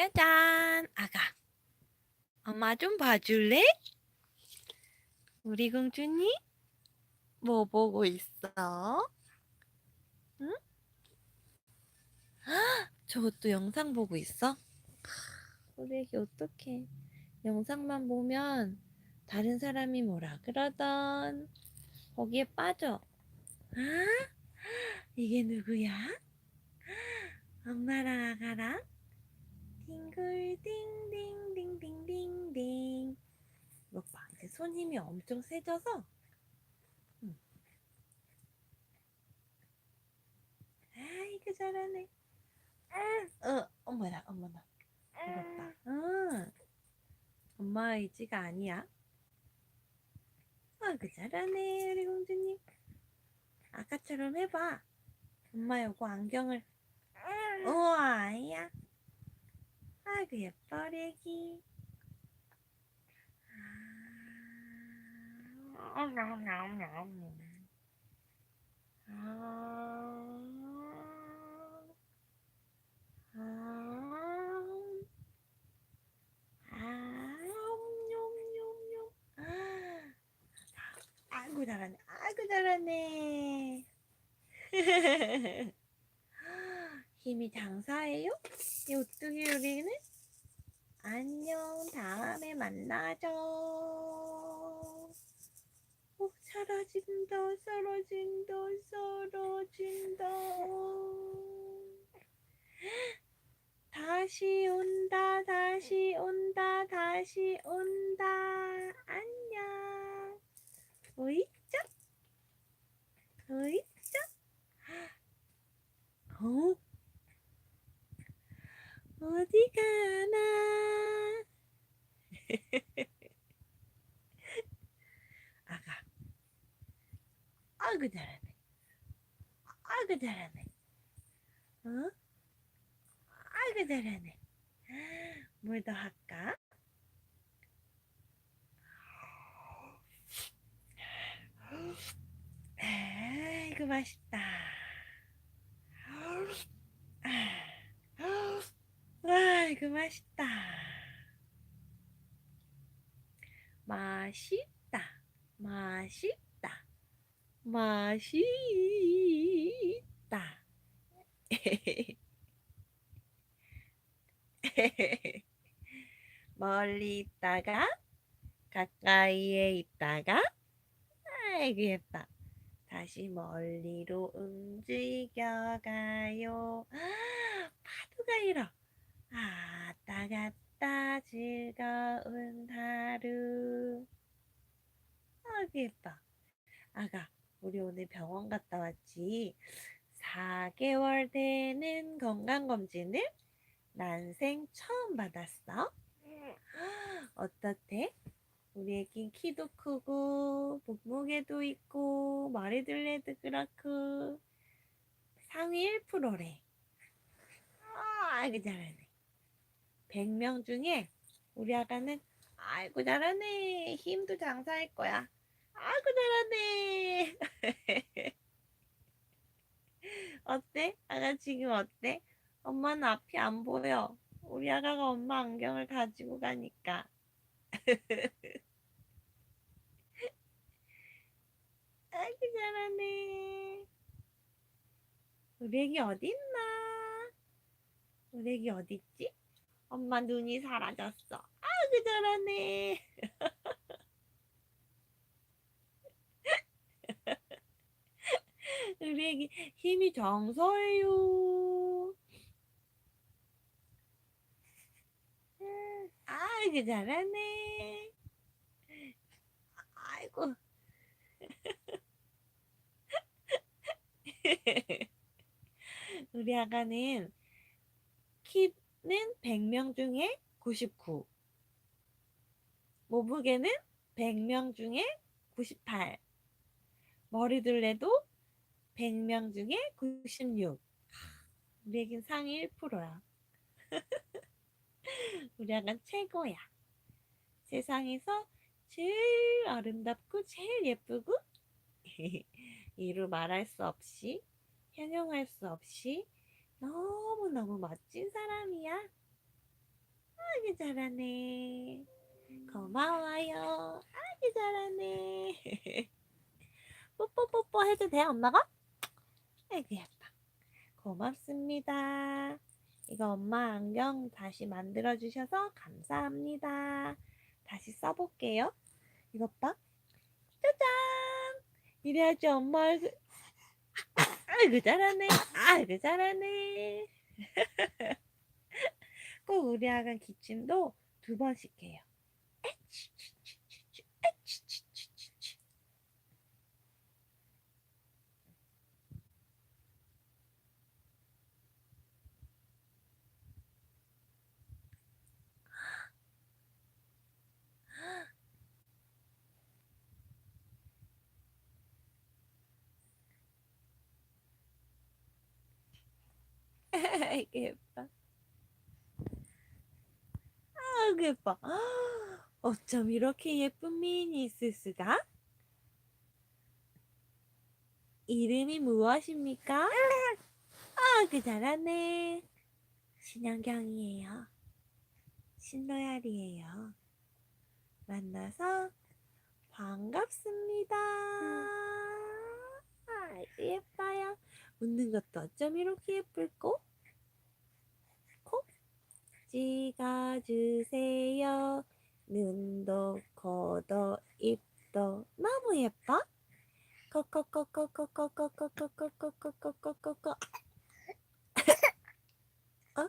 짜잔! 아가. 엄마 좀 봐줄래? 우리 공주님? 뭐 보고 있어? 응? 헉, 저것도 영상 보고 있어? 우리 애기 어떡해. 영상만 보면 다른 사람이 뭐라 그러던 거기에 빠져. 아? 이게 누구야? 엄마랑 아가랑 딩글 딩딩딩딩딩딩. 봐 이제 손 힘이 엄청 세져서 응. 아이고 잘하네. 어 어머나 어머나 이것 봐 응. 엄마 의지가 아니야. 아이고 잘하네 우리 공주님. 아까처럼 해봐. 엄마 요거 안경을. 우와 아이야 아이고 예뻐 우리 애기 아, 아이고 잘하네. 아이고 잘하네 힘이 장사예요? 이 오뚜기 요리는? 안녕 다음에 만나죠 어, 사라진다 사라진다 사라진다 다시 온다 다시 온다 다시 온다 안녕 어이짜 어이짜 어? 어디 가나? 아가. 아이고 잘하네. 아이고 잘하네. 어? 아이고 잘하네. 뭘더 할까? 아이고 맛있다. 아이고 맛있다. 맛있다. 맛있다. 맛있다. 멀리 있다가 가까이에 있다가 예뻐. 다시 멀리로 움직여가요. 파도가 일어. 아따 갔다 즐거운 하루. 아이고 예뻐. 아가, 우리 오늘 병원 갔다 왔지. 4개월 되는 건강검진을 난생 처음 받았어. 어떻대? 우리 애기 키도 크고 몸무게도 있고 머리 둘레도 그렇고 상위 1%래. 아, 아이고 잘하네. 100명 중에 우리 아가는 아이고 잘하네. 힘도 장사할 거야. 아이고 잘하네. 어때? 아가 지금 어때? 엄마는 앞이 안 보여. 우리 아가가 엄마 안경을 가지고 가니까. 아이고 잘하네. 우리 애기 어디 있나? 우리 애기 어디 있지? 엄마 눈이 사라졌어. 아이고 잘하네. 우리 애기 힘이 정서예요. 아이고 잘하네. 아이고. 우리 아가는 키는 100명 중에 99. 몸무게는 100명 중에 98. 머리 둘레도 100명 중에 96. 우리 애긴 상위 1%야. 우리 아가 최고야. 세상에서 제일 아름답고 제일 예쁘고 이루 말할 수 없이 형용할 수 없이 너무너무 멋진 사람이야. 잘하네. 고마워요. 아기 잘하네. 뽀뽀뽀뽀 해도 돼, 엄마가? 아이고, 예뻐. 고맙습니다. 이거 엄마 안경 다시 만들어 주셔서 감사합니다. 다시 써볼게요. 이것 봐. 짜잔! 이래야지 엄마 얼굴. 아이고, 잘하네. 아이고, 잘하네. 꼭 우리 아가 기침도 두 번씩 해요. 이고 예뻐. 아이고 예뻐. 어쩜 이렇게 예쁜 미인이 있을 수가? 이름이 무엇입니까? 아 그 잘하네. 신현경이에요. 신노얄이에요. 만나서 반갑습니다. 아이고 예뻐요. 웃는 것도 어쩜 이렇게 예쁠꼬? 코 찍어주세요. 눈도 코도 입도 너무 예뻐. 코코코코코코코코코코코코코코 어?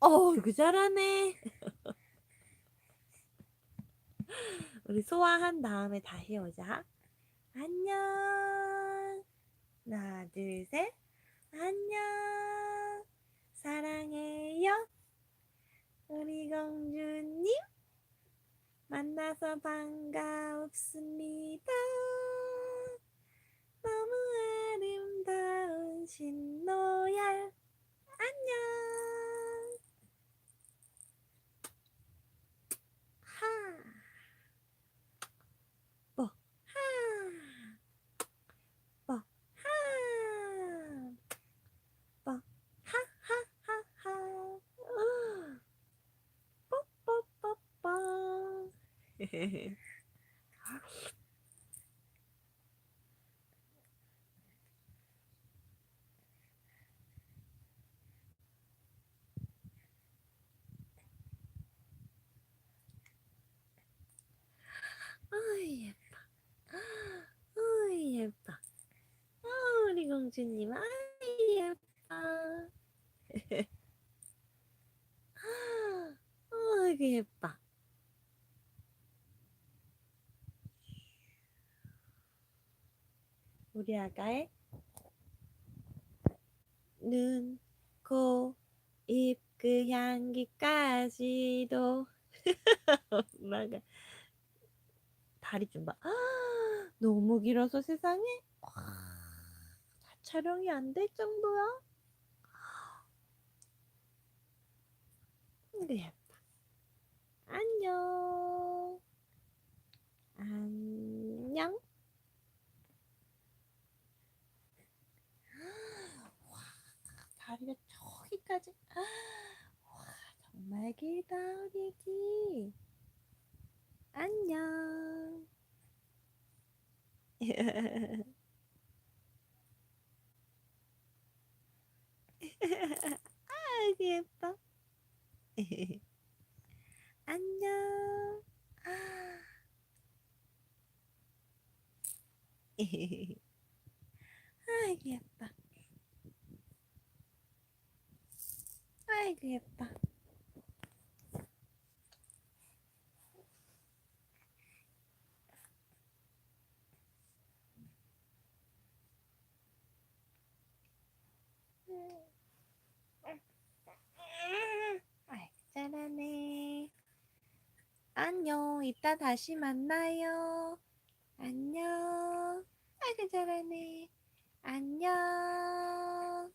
어이구 잘하네. 우리 소화한 다음에 다시 오자. 안녕. 하나, 둘, 셋. 안녕. 사랑해요. 우리 공주님. 만나서 반갑습니다. 너무 아름다운 신노얄. 안녕. へいやっぱ。おいやっぱ。おー、リゴン君には、いやっぱ。 우리 아가의 눈, 코, 입, 그 향기까지도 엄마가 다리 좀 봐. 너무 길어서 세상에 와, 다 촬영이 안 될 정도야. 근데 예뻐. 안녕. 안녕. 와, 다리가 저기까지. 와, 길다, 우리 애기. 안녕. 아이고 예뻐. 안녕. 아이고 예뻐. 아이고 예뻐. 아이고 잘하네. 안녕. 이따 다시 만나요. 안녕. 아이고 잘하네. 안녕.